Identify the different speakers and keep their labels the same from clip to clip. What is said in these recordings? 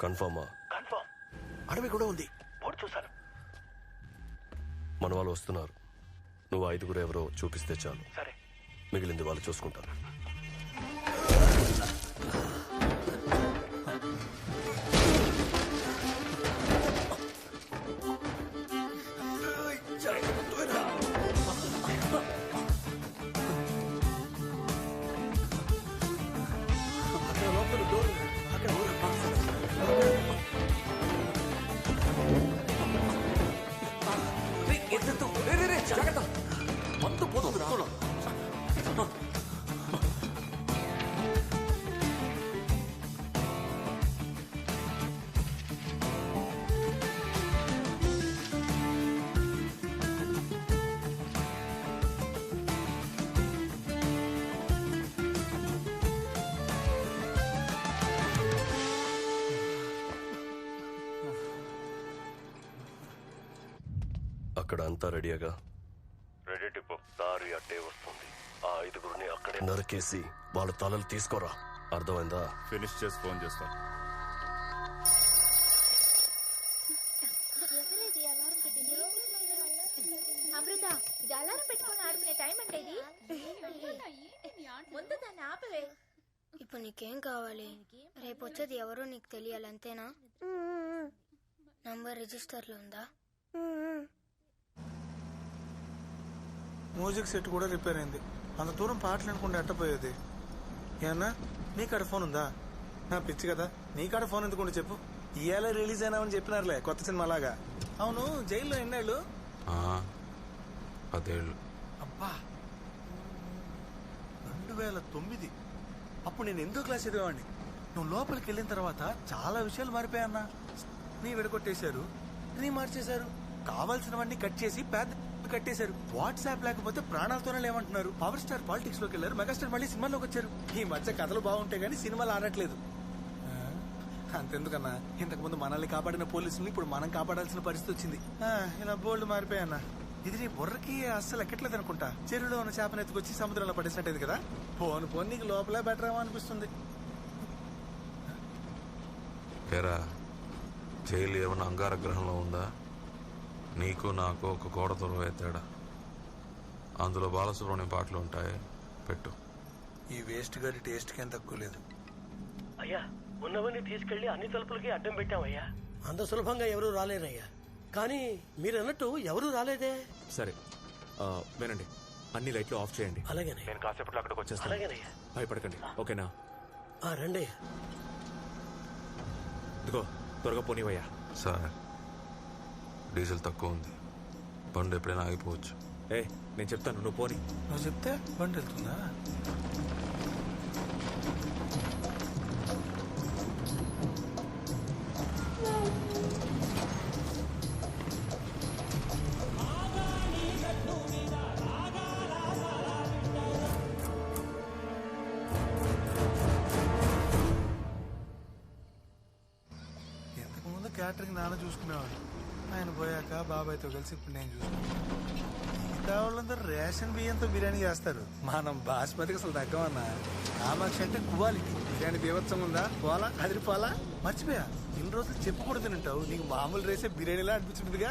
Speaker 1: కన్ఫర్మా
Speaker 2: confirm అడవి కూడా ఉంది. బోర్డు చూశాను.
Speaker 1: మన వాళ్ళు వస్తున్నారు. నువ్వు ఐదుగురు ఎవరో చూపిస్తే చాలు.
Speaker 2: సరే.
Speaker 1: మిగిలింది వాళ్ళు చూసుకుంటారు.
Speaker 2: అక్కడ
Speaker 1: అంతా రెడీగా రెడీ టిప్పు. దారి అట్టే వస్తుంది. ఆ ఐదుగురిని అక్కడే నరికేసి వాళ్ళ తలలు తీసుకోరా. అర్థమైందా?
Speaker 3: ఫినిష్ చేసి ఫోన్ చేస్తా.
Speaker 4: అమృత ఇది అలారం పెట్టుకొని ఆడుకునే టైం అంటే ఇది? ముందు దాన్ని ఆపవే.
Speaker 5: ఇప్పుడు నీకేం కావాలి? రేపు వచ్చేది ఎవరో నీకు తెలియాలి అంతేనా? నంబర్ రిజిస్టర్లో ఉందా?
Speaker 2: మ్యూజిక్ సెట్ కూడా రిపేర్ అయింది. అంత దూరం పాటలు అనుకుంటే ఎట్టపోయేది ఏమన్నా? నీ కాడ ఫోన్ ఉందా? నా పిచ్చి కదా. నీ కాడ ఫోన్ ఎందుకుంటే చెప్పు. ఇవాళ రిలీజ్ అయినామని చెప్పినారులే కొత్త సినిమా లాగా. అవును జైల్లో ఎన్నేళ్ళు?
Speaker 3: పదేళ్ళు.
Speaker 2: అబ్బా! రెండు వేల తొమ్మిది అప్పుడు నేను ఎందో క్లాస్ చదివేవాడిని నువ్వు లోపలికి వెళ్ళిన తర్వాత చాలా విషయాలు మారిపోయా నీ విడగొట్టేశారు నీ మార్చేశారు. కావాల్సినవన్నీ కట్ చేసి పెద్ద కట్టేశారు. వాట్సాప్ లేకపోతే ప్రాణాలతోనే లేమంటున్నారు పవర్ స్టార్ పాలిటిక్స్లోకి వెళ్ళారు. మెగాస్టార్ మళ్ళీ సినిమాలోకి వచ్చారు. ఈ మధ్య కథలు బాగుంటాయి కానీ సినిమాలు ఆడట్లేదు. అంతెందుకన్నా. ఇంతకుముందు మనల్ని కాపాడిన పోలీసులు ఇప్పుడు మనం కాపాడాల్సిన పరిస్థితి వచ్చింది. ఇలా బోల్డ్ మారిపోయన్నా ఇది నీ బుర్రకి అస్సలు ఎక్కట్లేదు అనుకుంటా. చెరువులో ఉన్న చేపను ఎత్తుకొచ్చి సముద్రంలో పడేసినట్టేది కదా? పోను పోను నీకు లోపలే బెటర్ ఏమో అనిపిస్తుంది.
Speaker 3: ఏరా జైలు ఏమైనా అంగార గ్రహంలో ఉందా? నీకు నాకు ఒక గోడ దూరమే తేడా. అందులో బాలసుబ్రహ్మణ్యం పాటలు ఉంటాయి పెట్టు.
Speaker 2: ఈ వేస్ట్ గారి టేస్ట్కి ఏం తక్కువ లేదు.
Speaker 6: అయ్యా ఉన్నవన్నీ తీసుకెళ్ళి అన్ని తలుపులకి అడ్డం పెట్టామయ్యా
Speaker 7: అంత సులభంగా ఎవరూ రాలేరయ్యా. కానీ మీరు అన్నట్టు ఎవరూ రాలేదే?
Speaker 8: సరే ఆ, వినండి. అన్ని లైట్లు ఆఫ్ చేయండి.
Speaker 7: అలాగేనయ్యా.
Speaker 8: నేను కాసేపట్లో అక్కడికి వచ్చేస్తాను.
Speaker 6: అలాగేనయ్యా.
Speaker 8: భయపడకండి ఓకేనా?
Speaker 7: ఆ, రండయ్యా.
Speaker 8: ఇదిగో త్వరగా పోనీవయ్యా.
Speaker 3: సార్. డీజిల్ తక్కువ ఉంది. బండి ఎప్పుడైనా ఆగిపోవచ్చు.
Speaker 8: ఏ నేను చెప్తాను నువ్వు పోనీ.
Speaker 2: నువ్వు చెప్తే బండి వెళ్తుందా? క్యాటరింగ్ నాన్న చూసుకునేవాడు. ఆయన పోయాక బాబాయ్తో కలిసి ఇప్పుడు నేను చూసుకున్నాను మిగతా వాళ్ళందరూ రేషన్ బియ్యంతో బిర్యానీ చేస్తారు. మనం బాస్మతికి అసలు తగ్గమన్నా? కామాక్షి అంటే క్వాలిటీ బిర్యానీ బీభత్సం ఉందా? పోలా? అదిరిపోలా? మర్చిపోయా. ఇన్ని రోజులు చెప్పకూడదు తింటావు నీకు మామూలు రేసే బిర్యానీలా అనిపించిందిగా.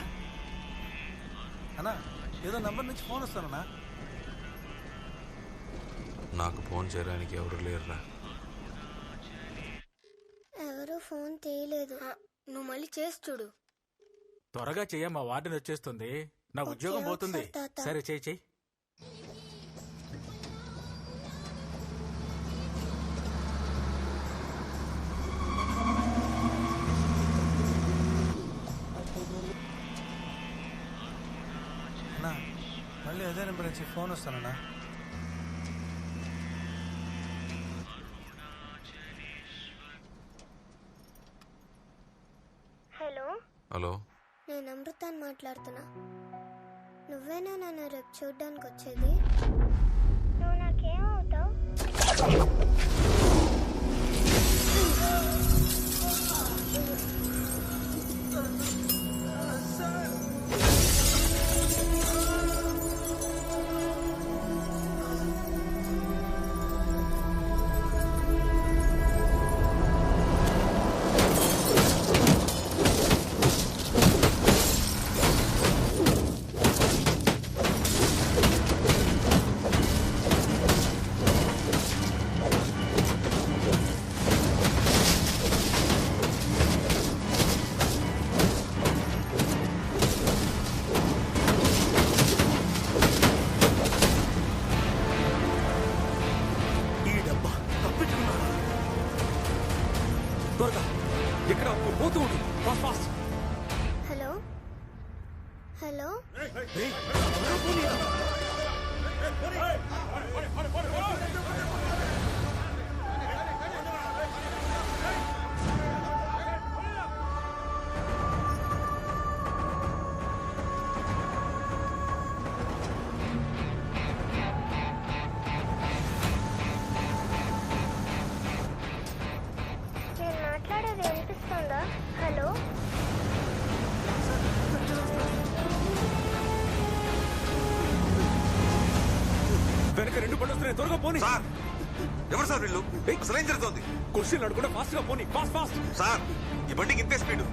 Speaker 2: అన్నా ఏదో నంబర్ నుంచి ఫోన్ వస్తానన్నా.
Speaker 3: నాకు ఫోన్ చేయడానికి ఎవరు లేరురా.
Speaker 5: ఎవరూ ఫోన్ తీయలేదు నువ్వు మళ్ళీ చేసి చూడు.
Speaker 9: త్వరగా చెయ్య మా వార్డెన్ వచ్చేస్తుంది. నా ఉద్యోగం పోతుంది. సరే చెయ్యి చెయ్యి
Speaker 2: అన్నా మళ్ళీ అదే నెంబర్ నుంచి ఫోన్ వస్తానన్నా.
Speaker 5: హలో
Speaker 3: హలో
Speaker 5: నేను అమృతాన్ని మాట్లాడుతున్నా. నువ్వేనా నన్ను రేపు చూడ్డానికి వచ్చేది నువ్వు నాకేమవుతావు
Speaker 8: త్వరగా ఎక్కడ పోతూ ఉండు ఫాస్ట్ ఫాస్ట్. వెనక రెండు పళ్ళు వస్తున్నాయి. త్వరగా పోనీ.
Speaker 10: సార్ ఎవరు సార్ వీళ్ళు? అసలు ఏం జరుగుతోంది?
Speaker 8: క్వశ్చన్ అడగకుండా ఫాస్ట్గా పోనీ. ఫాస్ట్ ఫాస్ట్
Speaker 10: సార్ ఈ బండికి ఇంతే స్పీడ్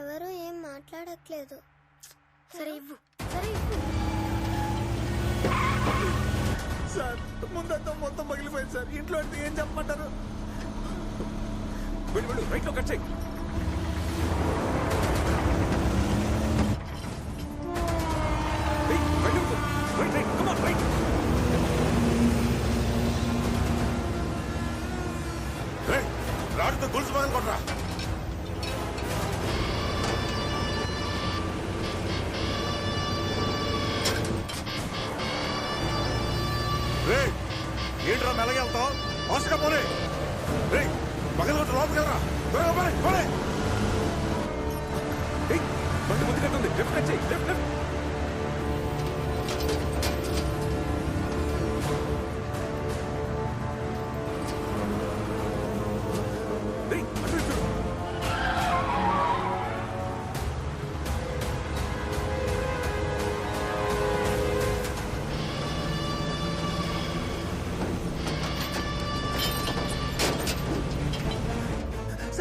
Speaker 5: ఎవరు ఏం మాట్లాడట్లేదు. సరే ఇవ్వు. సరే ఇవ్వు.
Speaker 2: సార్ ముందంతా మొత్తం పగిలిపోయింది సార్. ఇంట్లో ఏం చెప్పమంటారు?
Speaker 8: వెళ్ళు వెళ్ళు రైట్ కట్ చేయి.
Speaker 10: రాడుతో గొలుసు పగలు కొట్టరా రే ఏంట్రా మెలగెళ్తావు వెళ్తావు అవసరం పోలే రే పగలగొట్టు లోపలికి వెళ్ళరా త్వరగా పోలే పోలే
Speaker 8: బండి ముందు లెఫ్ట్ వచ్చి లెఫ్ట్ లెఫ్ట్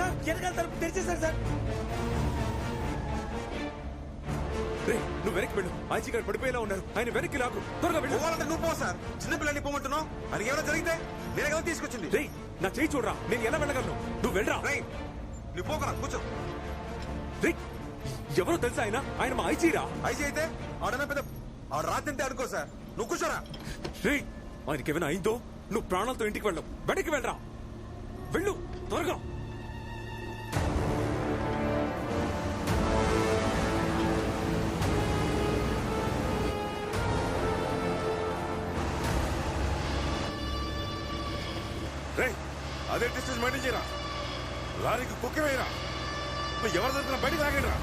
Speaker 2: సార్ వెనకాల తలుపు తెరిచేశారు సార్.
Speaker 8: రేయ్, నువ్వు వెనక్కి వెళ్ళు. ఆచి గారు పడిపోయేలా ఉన్నారు. ఆయన వెనక్కి లాగు త్వరగా వెళ్ళు.
Speaker 10: పోవాలంటే నువ్వు పో సార్. చిన్నపిల్లని పోమంటున్నావు. అది ఏమైనా జరిగితే నేనే కదా తీసుకొచ్చింది.
Speaker 8: రేయ్ నా చేయి చూడరా. నేను ఎలా వెళ్ళగలను? నువ్వు వెళ్ళరా?
Speaker 10: రేయ్ నువ్వు పోకరా కూర్చో.
Speaker 8: రేయ్ ఎవరో తెలుసా ఆయన? ఆయన మా ఐచీరా
Speaker 10: ఐసీ అయితే ఆడన పెద్ద ఆడ రాత్రి అనుకో సార్. నువ్వు కూర్చోరా.
Speaker 8: రేయ్ ఆయనకి ఏమైనా అయిందో? నువ్వు ప్రాణాలతో ఇంటికి వెళ్ళవు వెనక్కి వెళ్ళరా. వెళ్ళు త్వరగా.
Speaker 10: రే అదే డిస్టెన్స్ మెయింటైన్ చేయరా? లారీకి కుక్క వేయరా? ఎవరి దగ్గర బయటకు రాగండి రా